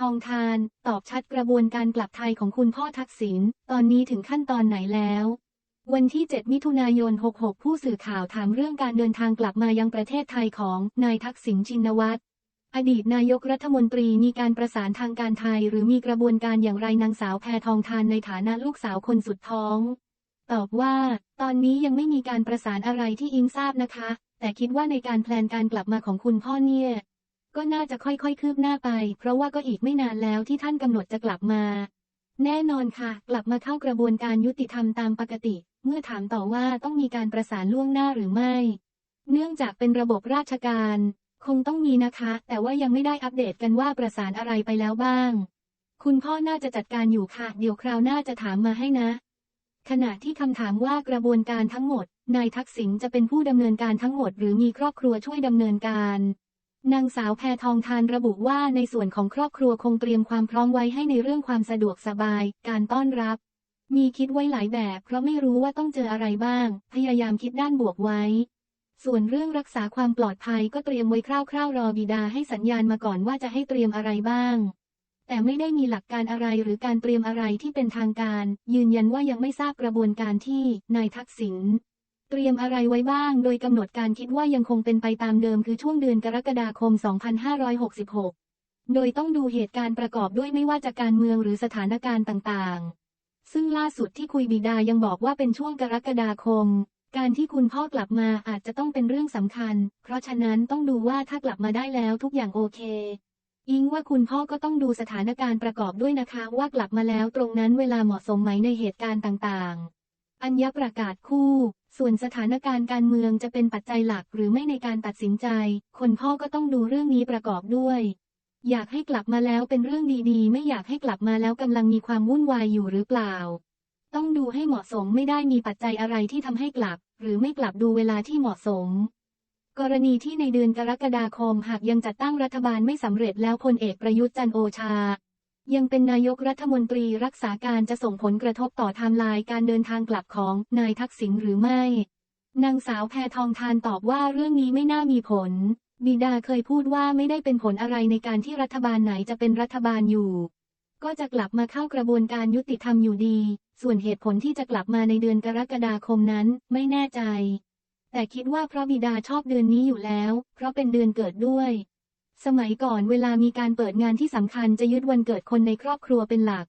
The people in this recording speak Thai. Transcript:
ทองทาน ตอบชัดกระบวนการกลับไทยของคุณพ่อทักษิณ ตอนนี้ถึงขั้นตอนไหนแล้ว วันที่ 7 มิถุนายน 66 ผู้สื่อข่าวถามเรื่องการเดินทางกลับมายังประเทศไทยของนายทักษิณชินวัตร อดีตนายกรัฐมนตรีมีการประสานทางการไทย หรือมีกระบวนการอย่างไรนางสาวแพทองทานในฐานะลูกสาวคนสุดท้อง ตอบว่า ตอนนี้ยังไม่มีการประสานอะไรที่อิงทราบนะคะ แต่คิดว่าในการแพลนการกลับมาของคุณพ่อเนี่ย ก็น่าจะค่อยๆ คืบหน้าไป เพราะว่าก็อีกไม่นานแล้วที่ท่านกำหนดจะกลับมา แน่นอนค่ะ กลับมาเข้ากระบวนการยุติธรรมตามปกติ เมื่อถามต่อว่าต้องมีการประสานล่วงหน้าหรือไม่ เนื่องจากเป็นระบบราชการ คงต้องมีนะคะ แต่ว่ายังไม่ได้อัปเดตกันว่าประสานอะไรไปแล้วบ้าง คุณพ่อน่าจะจัดการอยู่ค่ะ เดี๋ยวคราวหน้าจะถามมาให้นะ ขณะที่คำถามว่ากระบวนการทั้งหมด นายทักษิณจะเป็นผู้ดำเนินการทั้งหมด หรือมีครอบครัวช่วยดำเนินการ นางสาวแพทองทานระบุว่าในส่วนของครอบครัวคงเตรียมความพร้อมไว้ให้ในเรื่องความสะดวกสบาย การต้อนรับ มีคิดไว้หลายแบบ เพราะไม่รู้ว่าต้องเจออะไรบ้าง พยายามคิดด้านบวกไว้ ส่วนเรื่องรักษาความปลอดภัยก็เตรียมไว้คร่าวๆ รอบิดาให้สัญญาณมาก่อนว่าจะให้เตรียมอะไรบ้าง แต่ไม่ได้มีหลักการอะไรหรือการเตรียมอะไรที่เป็นทางการ ยืนยันว่ายังไม่ทราบกระบวนการที่นายทักษิณ เตรียมอะไรไว้บ้าง โดยกำหนดการคิดว่ายังคงเป็นไปตามเดิมคือช่วงเดือนกรกฎาคม 2566 โดยต้องดูเหตุการณ์ประกอบด้วยไม่ว่าจะการเมืองหรือสถานการณ์ต่างๆ ซึ่งล่าสุดที่คุยบิดายังบอกว่าเป็นช่วงกรกฎาคม การที่คุณพ่อกลับมาอาจจะต้องเป็นเรื่องสำคัญ เพราะฉะนั้นต้องดูว่าถ้ากลับมาได้แล้วทุกอย่างโอเคอิงว่าคุณพ่อก็ต้องดูสถานการณ์ประกอบด้วยนะคะว่ากลับมาแล้วตรงนั้นเวลาเหมาะสมไหมในเหตุการณ์ต่างๆ อัญญประกาศคู่ ส่วนสถานการณ์การเมืองจะเป็นปัจจัยหลักหรือไม่ในการตัดสินใจ คนพ่อก็ต้องดูเรื่องนี้ประกอบด้วย อยากให้กลับมาแล้วเป็นเรื่องดีๆ ไม่อยากให้กลับมาแล้วกำลังมีความวุ่นวายอยู่หรือเปล่า ต้องดูให้เหมาะสมไม่ได้มีปัจจัยอะไรที่ทำให้กลับ หรือไม่กลับดูเวลาที่เหมาะสม กรณีที่ในเดือนกรกฎาคมหากยังจัดตั้งรัฐบาลไม่สำเร็จแล้วพลเอกประยุทธ์จันโอชา ยังเป็นนายกรัฐมนตรีรักษาการจะส่งผลกระทบต่อไทม์ไลน์การเดินทางกลับของนายทักษิณหรือไม่ นางสาวแพทองทานตอบว่าเรื่องนี้ไม่น่ามีผล บิดาเคยพูดว่าไม่ได้เป็นผลอะไรในการที่รัฐบาลไหนจะเป็นรัฐบาลอยู่ ก็จะกลับมาเข้ากระบวนการยุติธรรมอยู่ดี ส่วนเหตุผลที่จะกลับมาในเดือนกรกฎาคมนั้นไม่แน่ใจ แต่คิดว่าเพราะบิดาชอบเดือนนี้อยู่แล้ว เพราะเป็นเดือนเกิดด้วย สมัยก่อนเวลามีการเปิดงานที่สำคัญจะยึดวันเกิดคนในครอบครัวเป็นหลัก